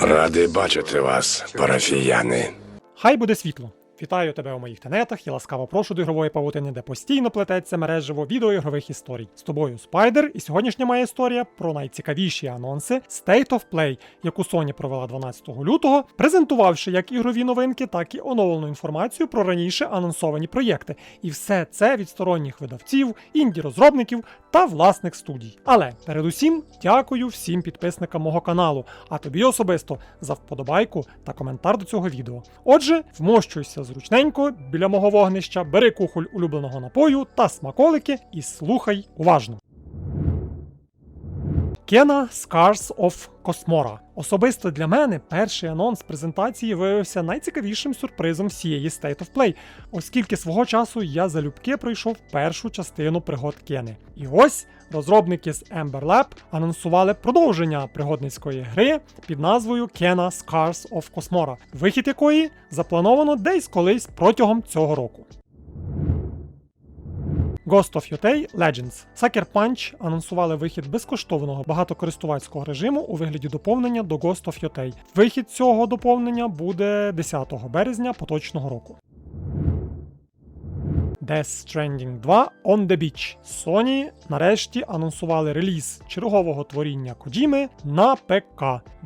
Радий бачити вас, парафіяни. Хай буде світло! Вітаю тебе у моїх тенетах і ласкаво прошу до ігрової павутини, де постійно плететься мережево відеоігрових історій. З тобою Спайдер, і сьогоднішня моя історія про найцікавіші анонси State of Play, яку Sony провела 12 лютого, презентувавши як ігрові новинки, так і оновлену інформацію про раніше анонсовані проєкти. І все це від сторонніх видавців, інді-розробників та власних студій. Але передусім дякую всім підписникам мого каналу, а тобі особисто за вподобайку та коментар до цього відео. Отже, вмощуйся зручненько біля мого вогнища, бери кухоль улюбленого напою та смаколики і слухай уважно. Кена Scars of Cosmora. Особисто для мене перший анонс презентації виявився найцікавішим сюрпризом всієї State of Play, оскільки свого часу я залюбки пройшов першу частину пригод Кени. І ось розробники з Ember Lab анонсували продовження пригодницької гри під назвою Kena Scars of Cosmora, вихід якої заплановано десь колись протягом цього року. Ghost of Yotei Legends. Sucker Punch анонсували вихід безкоштовного багатокористувацького режиму у вигляді доповнення до Ghost of Yotei. Вихід цього доповнення буде 10 березня поточного року. Death Stranding 2 On the Beach. Sony нарешті анонсували реліз чергового творіння Коджіми на ПК.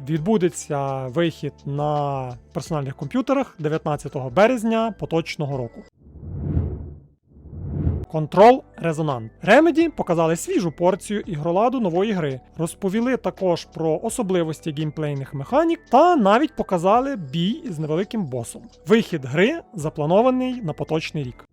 Відбудеться вихід на персональних комп'ютерах 19 березня поточного року. Control Resonant. Remedy показали свіжу порцію ігроладу нової гри, розповіли також про особливості геймплейних механік та навіть показали бій з невеликим босом. Вихід гри запланований на поточний рік.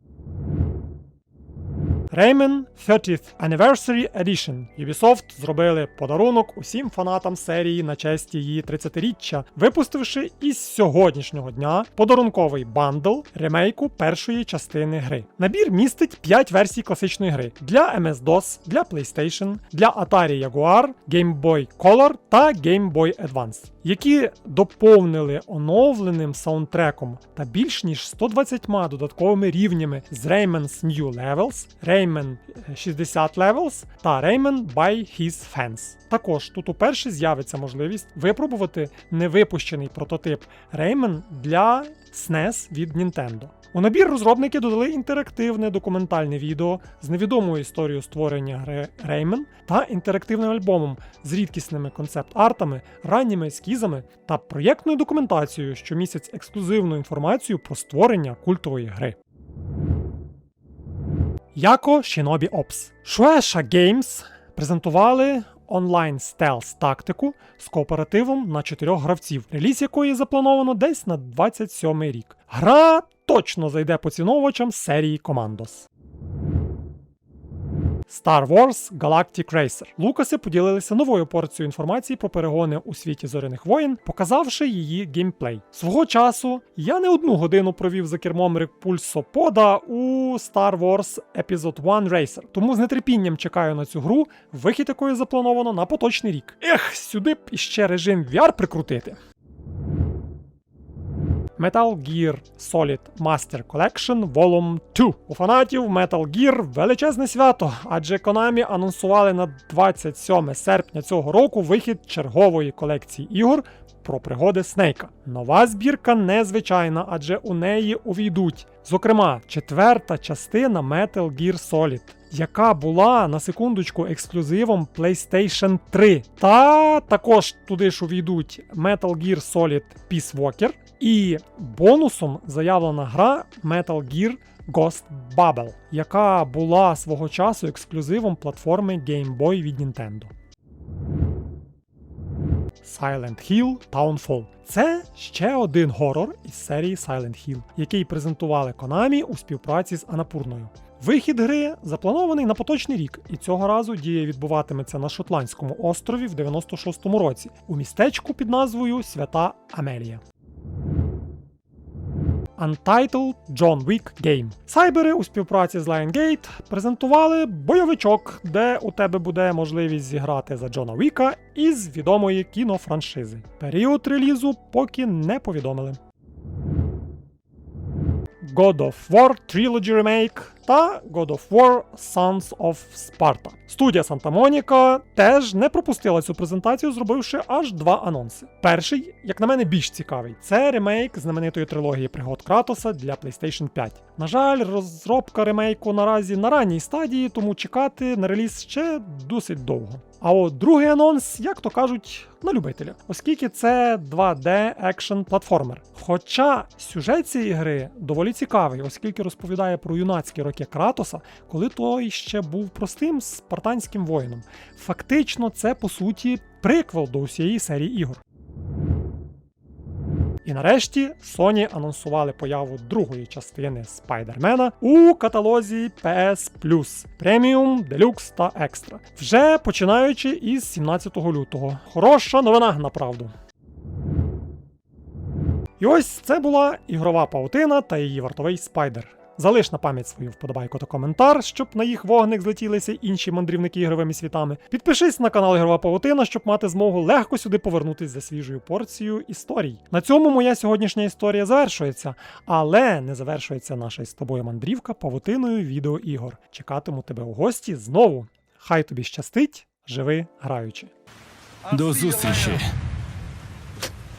Rayman 30th Anniversary Edition. Ubisoft зробили подарунок усім фанатам серії на честь її 30-річчя, випустивши із сьогоднішнього дня подарунковий бандл ремейку першої частини гри. Набір містить 5 версій класичної гри для MS-DOS, для PlayStation, для Atari Jaguar, Game Boy Color та Game Boy Advance, які доповнили оновленим саундтреком та більш ніж 120 додатковими рівнями з Rayman's New Levels, Rayman 60 Levels та Rayman by His Fans. Також тут уперше з'явиться можливість випробувати невипущений прототип Rayman для SNES від Nintendo. У набір розробники додали інтерактивне документальне відео з невідомою історією створення гри Rayman та інтерактивним альбомом з рідкісними концепт-артами, ранніми ескізами та проєктною документацією, що містять ексклюзивну інформацію про створення культової гри. Яко Shinobi Ops. Shueisha Games презентували онлайн стелс тактику з кооперативом на чотирьох гравців, реліз якої заплановано десь на 27 рік. Гра точно зайде поціновувачам серії Commandos. Star Wars Galactic Racer. Лукаси поділилися новою порцією інформації про перегони у світі зоряних воїн, показавши її геймплей. Свого часу я не одну годину провів за кермом репульсопода у Star Wars Episode 1 Racer, тому з нетерпінням чекаю на цю гру, вихід якої заплановано на поточний рік. Ех, сюди б іще режим VR прикрутити. Metal Gear Solid Master Collection Volume 2. У фанатів Metal Gear величезне свято, адже Konami анонсували на 27 серпня цього року вихід чергової колекції ігор про пригоди Снейка. Нова збірка незвичайна, адже у неї увійдуть, зокрема, четверта частина Metal Gear Solid. Яка була на секундочку ексклюзивом PlayStation 3. Та також туди ж увійдуть Metal Gear Solid Peace Walker, і бонусом заявлена гра Metal Gear Ghost Bubble, яка була свого часу ексклюзивом платформи Game Boy від Nintendo. Silent Hill Townfall. Це ще один горор із серії Silent Hill, який презентували Konami у співпраці з Анапурною. Вихід гри запланований на поточний рік, і цього разу дія відбуватиметься на Шотландському острові в 96-му році у містечку під назвою Свята Амелія. Untitled John Wick Game. Сайбери у співпраці з Liongate презентували бойовичок, де у тебе буде можливість зіграти за Джона Віка із відомої кінофраншизи. Період релізу поки не повідомили. God of War Trilogy Remake та God of War Sons of Sparta. Студія Santa Monica теж не пропустила цю презентацію, зробивши аж два анонси. Перший, як на мене, більш цікавий. Це ремейк знаменитої трилогії пригод Кратоса для PlayStation 5. На жаль, розробка ремейку наразі на ранній стадії, тому чекати на реліз ще досить довго. А от другий анонс, як то кажуть, на любителя, оскільки це 2D екшн платформер. Хоча сюжет цієї гри доволі цікавий, оскільки розповідає про юнацькі роки Кратоса, коли той ще був простим спартанським воїном. Фактично, це по суті приквел до усієї серії ігор. І нарешті Sony анонсували появу другої частини Спайдермена у каталозі PS Plus Premium, Deluxe та Extra, вже починаючи із 17 лютого. Хороша новина, направду. І ось це була ігрова паутина та її вартовий спайдер. Залиш на пам'ять свою вподобайку та коментар, щоб на їх вогник злетілися інші мандрівники ігровими світами. Підпишись на канал Ігрова Павутина, щоб мати змогу легко сюди повернутись за свіжою порцією історій. На цьому моя сьогоднішня історія завершується, але не завершується наша із тобою мандрівка павутиною відеоігор. Чекатиму тебе у гості знову. Хай тобі щастить, живи граючи. До зустрічі.